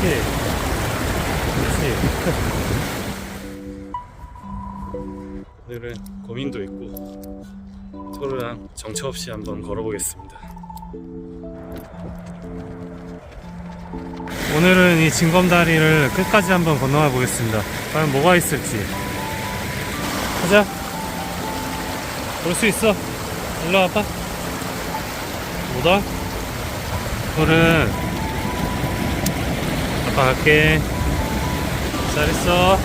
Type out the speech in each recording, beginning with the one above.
그렇지. 그렇지. 오늘은 고민도 있고 토르랑 정처 없이 한번 걸어보겠습니다. 오늘은 이 징검다리를 끝까지 한번 건너가 보겠습니다. 과연 뭐가 있을지. 가자. 볼 수 있어. 일로 와봐. 못 와? 토르. 아빠 갈게. 잘 있어.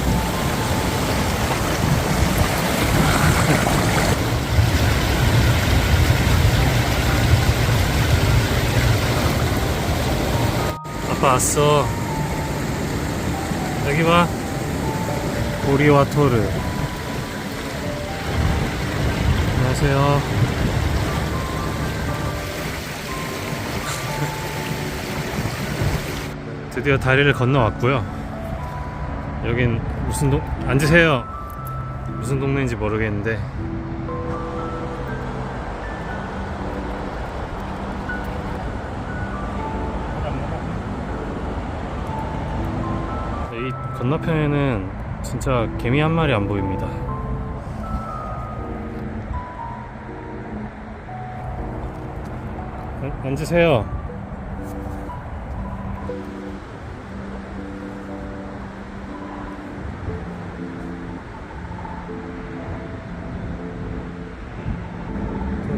아빠 왔어. 여기 봐. 우리와 토르. 안녕하세요. 드디어 다리를 건너왔고요. 여긴 무슨 동, 앉으세요. 무슨 동네인지 모르겠는데. 이 건너편에는 진짜 개미 한 마리 안 보입니다. 앉- 앉으세요.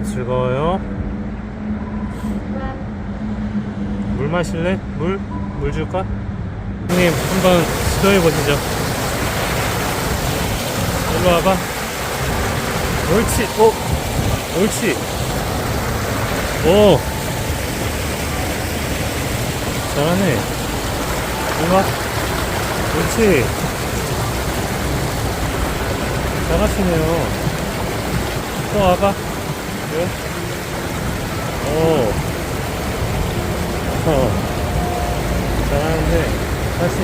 즐거워요? 물 마실래? 물? 물 줄까? 형님 한번 시도해 보시죠. 일로 와봐. 옳지. 오. 옳지. 오. 잘하네. 일로 와. 옳지. 잘하시네요. 또 와봐. 오. 어. 잘하는데 다시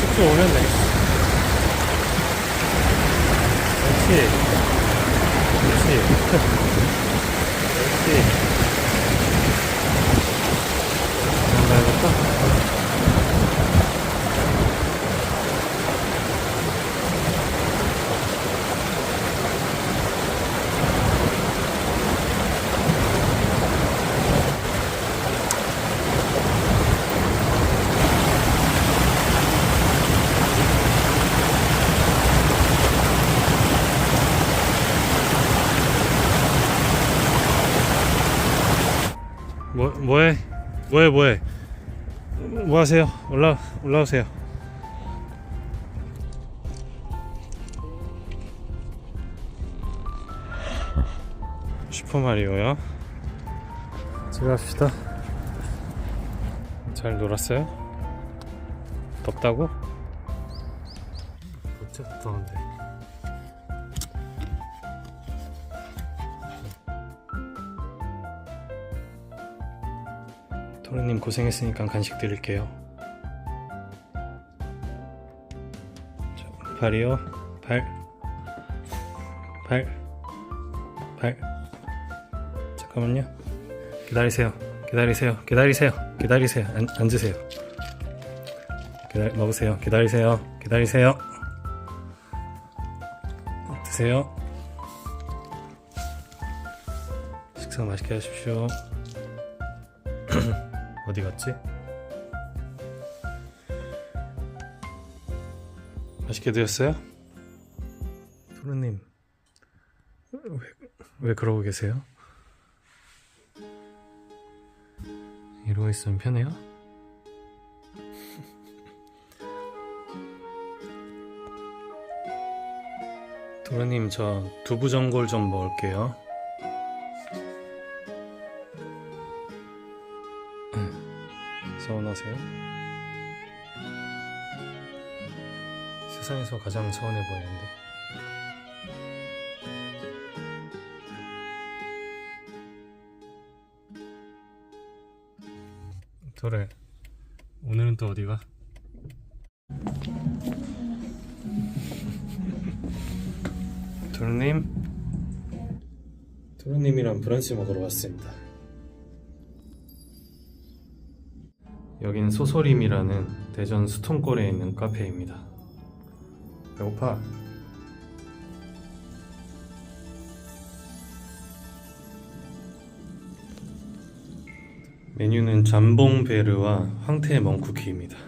쭉쭉 오면 돼 그렇지. 그렇지. 그렇지 한번 해볼까? 뭐 뭐해? 뭐해 뭐해? 뭐 하세요? 올라 올라오세요. 슈퍼 마리오요? 집에 갑시다. 잘 놀았어요? 덥다고? 진짜 더운데 토르님 고생했으니까 간식 드릴게요. 자, 발이요. 발. 발. 발. 잠깐만요. 기다리세요. 기다리세요. 기다리세요. 기다리세요. 앉, 앉으세요. 기다 먹으세요. 기다리세요. 기다리세요. 드세요. 식사 맛있게 하십시오. 어디 갔지? 맛있게 드셨어요? 토르님 왜, 왜 그러고 계세요? 이러고 있으면 편해요? 토르님 저 두부 전골 좀 먹을게요 서운하세요? 세상에서 가장 서운해 보이는데 토레 오늘은 또 어디가? 도르님 도르님이랑 브런치 먹으러 왔습니다 여긴 소소림이라는 대전 수통골에 있는 카페입니다. 배고파. 메뉴는 잠봉 베르와 황태 멍쿠키입니다.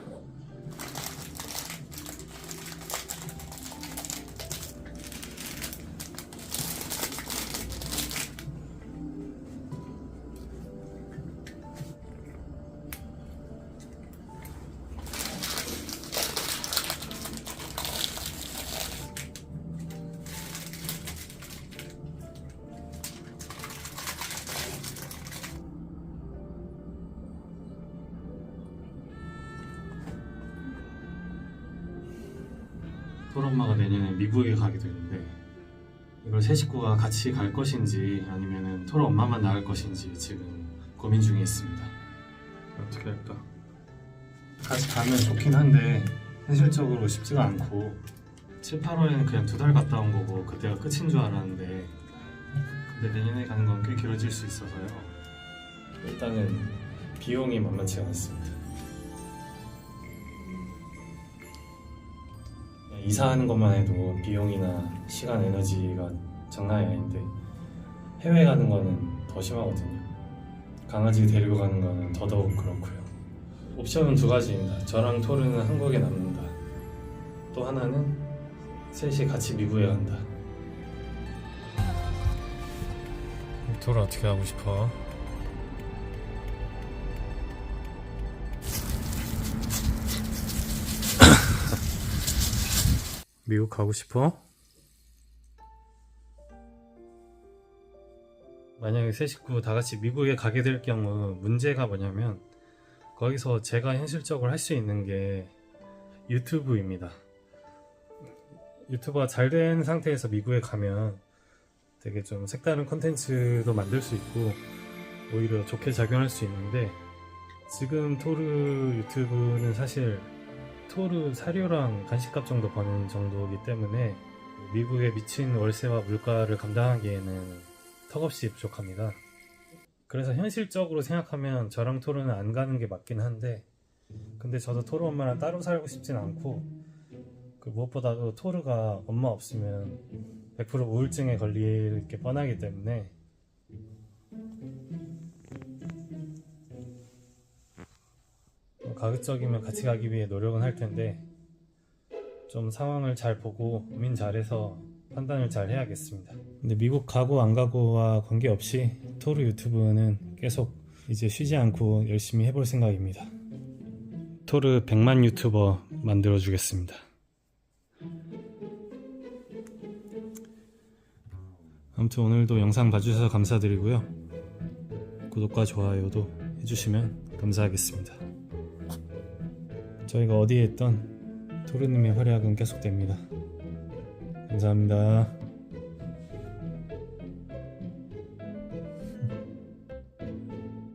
토엄마가 내년에 미국에 가게 되는데 이걸 세 식구가 같이 갈 것인지 아니면은 토로 엄마만 나갈 것인지 지금 고민 중에 있습니다. 어떻게 할까? 같이 가면 좋긴 한데 현실적으로 쉽지가 않고 7, 8월에는 그냥 두 달 갔다 온 거고 그때가 끝인 줄 알았는데 근데 내년에 가는 건 꽤 길어질 수 있어서요. 일단은 비용이 만만치 않았습니다. 이사하는 것만 해도 비용이나 시간 에너지가 장난이 아닌데 해외 가는 거는 더 심하거든요. 강아지 데리고 가는 거는 더더욱 그렇고요. 옵션은 두 가지입니다. 저랑 토르는 한국에 남는다. 또 하나는 셋이 같이 미국에 간다. 토르 어떻게 하고 싶어? 미국 가고 싶어? 만약에 세 식구 다 같이 미국에 가게 될 경우 문제가 뭐냐면 거기서 제가 현실적으로 할 수 있는 게 유튜브입니다. 유튜브가 잘 된 상태에서 미국에 가면 되게 좀 색다른 컨텐츠도 만들 수 있고 오히려 좋게 작용할 수 있는데 지금 토르 유튜브는 사실 토르 사료랑 간식값 정도 버는 정도이기 때문에 미국의 미친 월세와 물가를 감당하기에는 턱없이 부족합니다. 그래서 현실적으로 생각하면 저랑 토르는 안 가는 게 맞긴 한데 근데 저도 토르 엄마랑 따로 살고 싶진 않고 그 무엇보다도 토르가 엄마 없으면 100% 우울증에 걸릴 게 뻔하기 때문에 가급적이면 같이 가기 위해 노력은 할 텐데 좀 상황을 잘 보고 고민 잘해서 판단을 잘 해야겠습니다. 근데 미국 가고 안 가고와 관계없이 토르 유튜브는 계속 이제 쉬지 않고 열심히 해볼 생각입니다. 토르 100만 유튜버 만들어 주겠습니다. 아무튼 오늘도 영상 봐주셔서 감사드리고요. 구독과 좋아요도 해주시면 감사하겠습니다. 저희가 어디에 있던 토르님의 활약은 계속됩니다. 감사합니다.